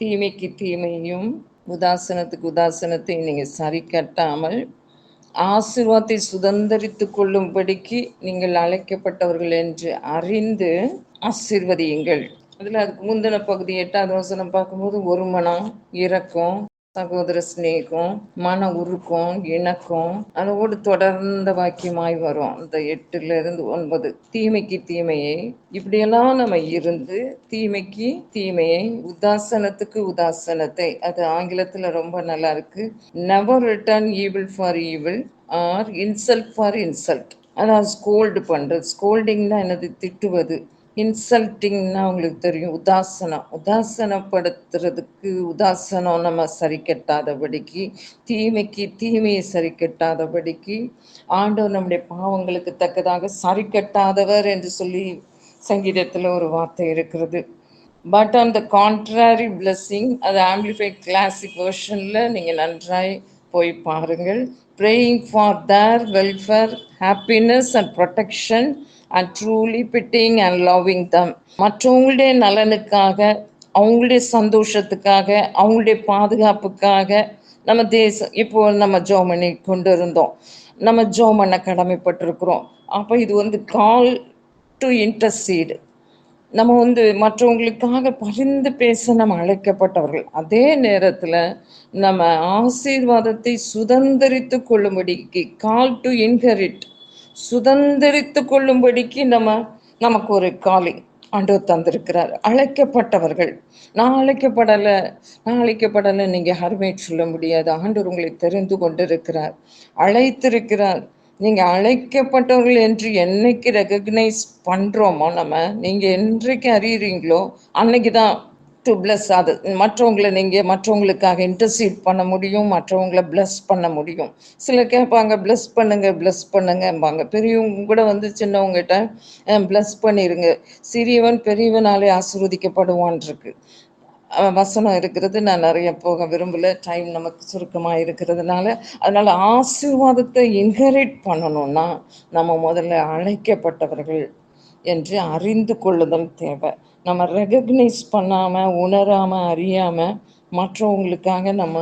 தீமைக்கு தீமையும் உதாசனத்துக்கு உதாசனத்தை நீங்கள் சரி கட்டாமல் ஆசிர்வாதத்தை சுதந்திரித்து கொள்ளும்படிக்கு நீங்கள் அழைக்கப்பட்டவர்கள் என்று அறிந்து ஆசீர்வதியுங்கள். அதில் அதுக்கு முந்தின பகுதி எட்டாவது வசனம் பார்க்கும்போது ஒரு மனம் இரக்கம் சகோதர சிநேகம் மன உருக்கம் இணக்கம் அதோடு தொடர்ந்த வாக்கியமாய் வரும். அந்த எட்டுல இருந்து ஒன்பது. தீமைக்கு தீமையை இப்படியெல்லாம் நம்ம இருந்து தீமைக்கு தீமையை உதாசனத்துக்கு உதாசனத்தை. அது ஆங்கிலத்துல ரொம்ப நல்லா இருக்கு. Never return evil for evil or insult for insult அதான் ஸ்கோல்டு பண்றது. ஸ்கோல்டிங்னா என்னது? திட்டுவது. இன்சல்ட்டிங்னா உங்களுக்கு தெரியும். உதாசனம். உதாசனப்படுத்துறதுக்கு உதாசனம் நம்ம சரி கட்டாதபடிக்கு தீமைக்கு தீமையை சரி கட்டாதபடிக்கு ஆண்டவர் நம்முடைய பாவங்களுக்கு தக்கதாக சரி கட்டாதவர் என்று சொல்லி சங்கீதத்தில் ஒரு வார்த்தை இருக்கிறது. But on the contrary blessing அது ஆம்பிளிஃபை கிளாசிக் வேர்ஷனில் நீங்கள் நன்றாய் போய் பாருங்கள். Praying for their welfare happiness and protection and truly pitying and loving them மற்றவங்களுடைய நலனுக்காக அவங்களுடைய சந்தோஷத்துக்காக அவங்களுடைய பாதுகாப்புக்காக நம்ம தேசம் இப்போ நம்ம ஜோமனி கொண்டு இருந்தோம் நம்ம ஜோமனை கடமைப்பட்டிருக்கிறோம். அப்போ இது வந்து கால் டு இன்டர்சீடு நம்ம வந்து மற்றவங்களுக்காக பரிந்து பேச நம்ம அழைக்கப்பட்டவர்கள். அதே நேரத்தில் நம்ம ஆசீர்வாதத்தை சுதந்திரித்து கொள்ளும்படிக்கு கால் டு இன்ஹெரிட் சுதந்திரித்து கொள்ளும்படிக்கு நம்ம நமக்கு ஒரு காலி ஆண்டவர் தந்திருக்கிறார். அழைக்கப்பட்டவர்கள். நான் அழைக்கப்படலை நான் அழைக்கப்படலை நீங்கள் யாருமே சொல்ல முடியாது. ஆண்டவர் உங்களை தெரிந்து கொண்டிருக்கிறார். அழைத்திருக்கிறார். நீங்கள் அழைக்கப்பட்டவர்கள் என்று என்னைக்கு ரெகக்னைஸ் பண்ணுறோமோ நம்ம நீங்கள் என்றைக்கு அறியுறீங்களோ அன்னைக்கு தான் டு பிளஸ் அது மற்றவங்களை நீங்கள் மற்றவங்களுக்காக இன்டர்சீட் பண்ண முடியும் மற்றவங்களை பிளஸ் பண்ண முடியும். சிலர் கேட்பாங்க பிளஸ் பண்ணுங்க பிளஸ் பண்ணுங்கம்பாங்க. பெரியவங்க கூட வந்து சின்னவங்ககிட்ட பிளஸ் பண்ணிடுங்க சிறியவன் பெரியவனாலே ஆசிர்வதிக்கப்படுவான் இருக்கு வசனம் இருக்கிறது நான் நிறைய போக விரும்பல. டைம் நமக்கு சுருக்கமாக இருக்கிறதுனால அதனால் ஆசீர்வாதத்தை இன்ஹெரிட் பண்ணணும்னா நம்ம முதல்ல அழைக்கப்பட்டவர்கள் என்று அறிந்து கொள்ளுதல் தேவை. நம்ம ரெகக்னைஸ் பண்ணாமல் உணராமல் அறியாமல் மற்றவங்களுக்காக நம்ம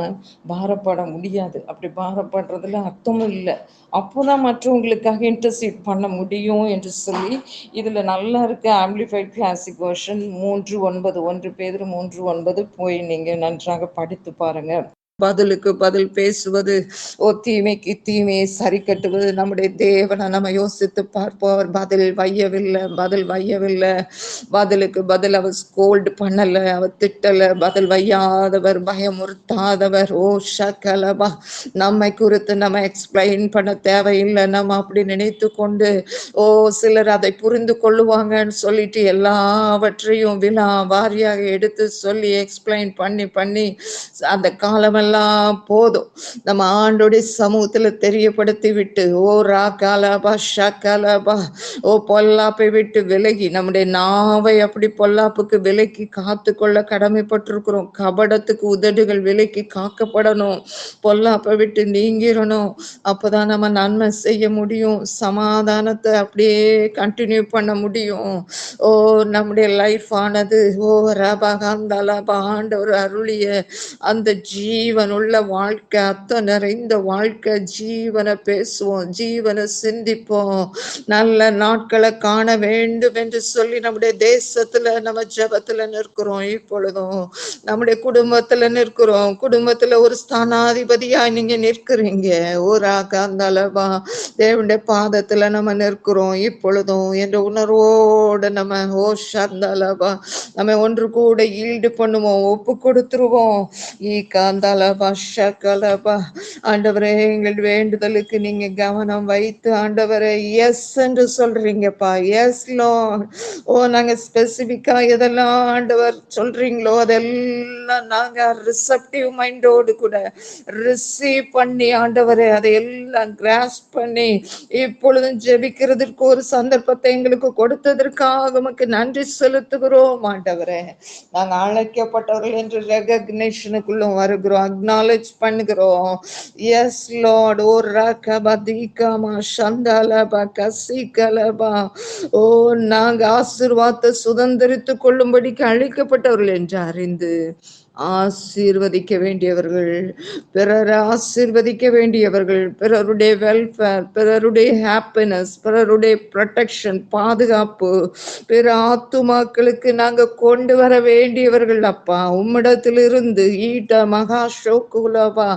பாரப்பட முடியாது. அப்படி பாரப்படுறதுல அர்த்தமும் இல்லை. அப்போ தான் மற்றவங்களுக்காக இன்டர்சீட் பண்ண முடியும் என்று சொல்லி இதில் நல்லா இருக்க ஆம்பிளிஃபைட் கிளாசிக் வெர்ஷன் மூன்று ஒன்பது ஒன்று பேர் மூன்று ஒன்பது போய் நீங்கள் நன்றாக படித்து பாருங்கள் பதிலுக்கு பதில் பேசுவது ஓ தீமைக்கு தீமையை சரி கட்டுவது நம்முடைய தேவனை நம்ம யோசித்து பார்ப்போம். அவர் பதில் வையவில்லை பதில் வையவில்லை. பதிலுக்கு பதில் அவர் ஸ்கோல்டு பண்ணலை அவர் திட்டலை. பதில் வையாதவர் பயமுறுத்தாதவர். ஓ ஷக்கலபா நம்மை குறித்து நம்ம எக்ஸ்பிளைன் பண்ண தேவையில்லை. நம்ம அப்படி நினைத்து கொண்டு ஓ சிலர் அதை புரிந்து கொள்ளுவாங்கன்னு சொல்லிட்டு எல்லாவற்றையும் விழா வாரியாக எடுத்து சொல்லி எக்ஸ்பிளைன் பண்ணி பண்ணி அந்த காலமெல்லாம் எல்லாம் போதும். நம்ம ஆண்டோடைய சமூகத்துல தெரியப்படுத்தி விட்டு ஓ ரா காலாபா ஷா காலாபா ஓ பொல்லாப்பை விட்டு விலகி நம்முடைய நாவை அப்படி பொல்லாப்புக்கு விலக்கி காத்து கொள்ள கடமைப்பட்டிருக்கிறோம். கபடத்துக்கு உதடுகள் விலக்கி காக்கப்படணும். பொல்லாப்பை விட்டு நீங்கிடணும். அப்போதான் நம்ம நன்மை செய்ய முடியும். சமாதானத்தை அப்படியே கண்டினியூ பண்ண முடியும். ஓ நம்முடைய லைஃப் ஆனது ஓ ரபகாந்தாலா ஆண்டவர் அருளிய அந்த ஜீவ ஜீவனுள்ள வாழ்க்கை அத்த நிறைந்த வாழ்க்கை ஜீவனை பேசுவோம் ஜீவனை சிந்திப்போம். நல்ல நாட்களை காண வேண்டும் என்று சொல்லி நம்முடைய தேசத்துல நம்ம ஜபத்துல நிற்கிறோம் இப்பொழுதும். நம்முடைய குடும்பத்துல நிற்கிறோம். குடும்பத்துல ஒரு ஸ்தானாதிபதியா நீங்க நிற்கிறீங்க. ஊராக அந்த அளவா தேவனுடைய பாதத்துல நம்ம நிற்கிறோம் இப்பொழுதும். என்ற உணர்வோட நம்ம ஹோஷா அந்த அளவா நம்ம ஒன்று கூட ஈல்டு பண்ணுவோம் ஒப்பு கொடுத்துருவோம். ஈ காந்தால கலபா ஆண்டவரே எங்கள் வேண்டுதலுக்கு நீங்க கவனம் வைத்து ஆண்டவரே எஸ் என்று சொல்றீங்கப்பா. எஸ் லோ ஓ நாங்க ஸ்பெசிபிக்கா எதெல்லாம் ஆண்டவர் சொல்றீங்களோ அதெல்லாம் நாங்க ரிசப்டிவ் மைண்டோடு கூட ரிசீவ் பண்ணி ஆண்டவரே அதையெல்லாம் கிராஸ் பண்ணி இப்பொழுதும் ஜெபிக்கிறதுக்கு ஒரு சந்தர்ப்பத்தை எங்களுக்கு கொடுத்ததற்காக உமக்கு நன்றி செலுத்துகிறோம் ஆண்டவரே. நாங்க அழைக்கப்பட்டவர்கள் என்று ரெகக்னேஷனுக்குள்ளும் வருகிறோம். அக்னாலேஜ் பண்ணுகிறோம் எஸ் லார்ட் ஓ ரகபா தீகமா சந்தாலபா கசிகலபா. ஓ நாங்க ஆசிர்வாதத்தை சுதந்திரித்து கொள்ளும்படிக்கு அழைக்கப்பட்டவர்கள் என்று அறிந்து ஆசீர்வதிக்க வேண்டியவர்கள் பிறரை ஆசீர்வதிக்க வேண்டியவர்கள் பிறருடைய வெல்ஃபேர் பிறருடைய ஹாப்பினஸ் பிறருடைய ப்ரொடெக்ஷன் பாதுகாப்பு பிற ஆத்துமாக்களுக்கு நாங்கள் கொண்டு வர வேண்டியவர்கள் அப்பா. உம்மிடத்திலிருந்து ஈட்ட மகா ஷோக்குலவா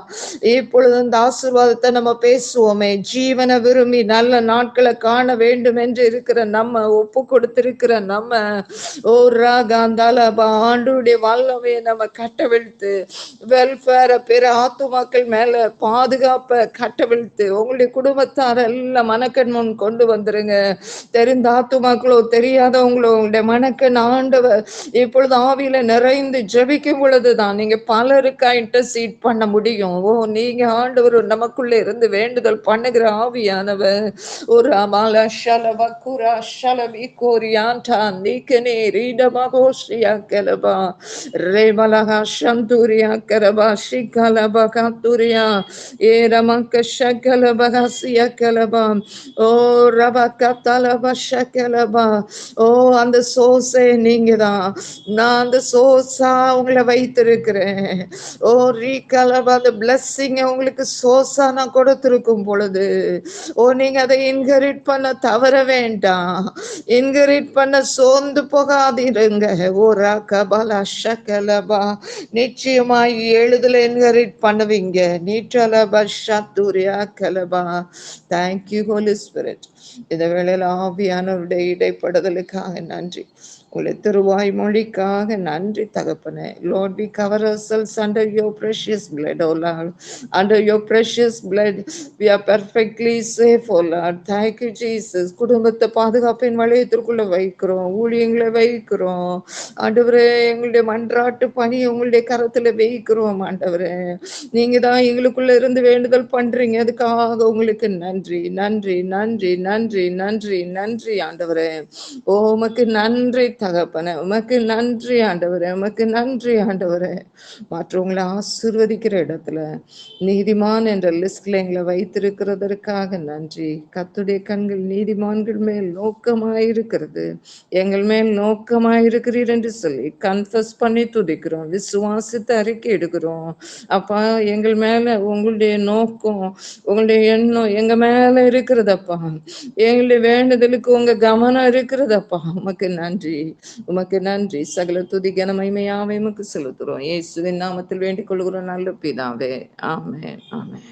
இப்பொழுது அந்த ஆசீர்வாதத்தை நம்ம பேசுவோமே. ஜீவன விரும்பி நல்ல நாட்களை காண வேண்டும் என்று இருக்கிற நம்ம ஒப்பு கொடுத்திருக்கிற நம்ம. ஓ ராகாந்தாலபா ஆண்டுடைய வல்லமையை நம்ம கட்டவிழ்த்து வெல்ஃபேரை பிற ஆத்துமாக்கள் மேல பாதுகாப்பை கட்டவிழ்த்து உங்களுடைய குடும்பத்தார் எல்லாம் மனக்கண் முன் கொண்டு வந்துருங்க. தெரிந்த ஆத்துமாக்களோ தெரியாதவங்களோ உங்களுடைய மனக்கண் ஆண்டவர் இப்பொழுது ஆவியில நிறைந்து ஜெபிக்கும் பொழுதுதான் நீங்க பலருக்கா இன்டர்சீட் பண்ண முடியும். ஓ நீங்க ஆண்டவர் நமக்குள்ள இருந்து வேண்டுதல் பண்ணுகிற ஆவியானவர். ஒரு அமால ஷலப குரா ஷலபி கோரியாண்டா நீக்கனே ரீடமகோஷியா ரே ரேமலகா சந்தூரியா கரபா ஷிகலபா காத்துரியா ஏரமக்க ஷகலபகசிய கலபா ஓ ரப கத்தலப ஷகலபா ஓ அந்த சோசை நீங்க தான் நான் அந்த சோசா உங்களை வைத்திருக்கிறேன். ஓ ரீ கலபா அந்த பிளஸ்ஸிங் உங்களுக்கு சோசா நான் கொடுத்திருக்கும் பொழுது. ஓ நீங்க அதை இன்கரிட் பண்ண தவற வேண்டாம். இன்கரிட் பண்ண சோர்ந்து போகாதிருங்க. ஓ ரா ரகபலா ஷகலபா நிச்சயமாய் எழுதல இன்கரிட் பண்ணுவீங்க. நீற்றலபா ஷத்துரியா கலபா. தேங்க்யூ ஹோலி ஸ்பிரிட் இந்த வேளையில் ஆவியானவருடைய இடைப்படுதலுக்காக நன்றி. உங்களை திருவாய் மொழிக்காக நன்றி தகப்பனே. Lord we cover ourselves under your precious blood oh lord. Under your precious blood we are perfectly safe oh lord. Thank you jesus. குடும்பத்தை பாதுகாப்பின் வளையத்திற்குள்ள வைக்கிறோம். ஊழியங்களை வைக்கிறோம். ஆண்டவரே எங்களுடைய மன்றாட்டு பணியை உங்களுடைய கரத்துல வைக்கிறோம் ஆண்டவரே. நீங்க தான் எங்களுக்குள்ள இருந்து வேண்டுதல் பண்றீங்க. அதுக்காக உங்களுக்கு நன்றி நன்றி நன்றி நன்றி நன்றி நன்றி ஆண்டவரே. ஓ உமக்கு நன்றி தகப்பன. உமக்கு நன்றி ஆண்டவரே. உமக்கு நன்றி ஆண்டவரே. மற்றவங்களை ஆசிர்வதிக்கிற இடத்துல நீதிமான் என்ற லிஸ்ட்ல எங்களை வைத்திருக்கிறதற்காக நன்றி. கத்துடைய கண்கள் நீதிமான்கள் மேல் நோக்கமாயிருக்கிறது. எங்கள் மேல் நோக்கமாயிருக்கிறீர் என்று சொல்லி கன்ஃபஸ் பண்ணி துதிக்கிறோம். சுவாசித்து அறிக்கை எடுக்கிறோம். அப்பா எங்கள் மேல உங்களுடைய நோக்கம் உங்களுடைய எண்ணம் எங்க மேல இருக்கிறதப்பா. எங்களுடைய வேண்டுதலுக்கு உங்க கவனம் இருக்கிறதப்பா. உமக்கு நன்றி. உமக்கு நன்றி. சகல துதி கனமைமையாவே உமக்கு செலுத்துறோம் இயேசுவின் நாமத்தில் வேண்டிக் கொள்கிறோம். நல்ல பிதாவே. ஆமே ஆமே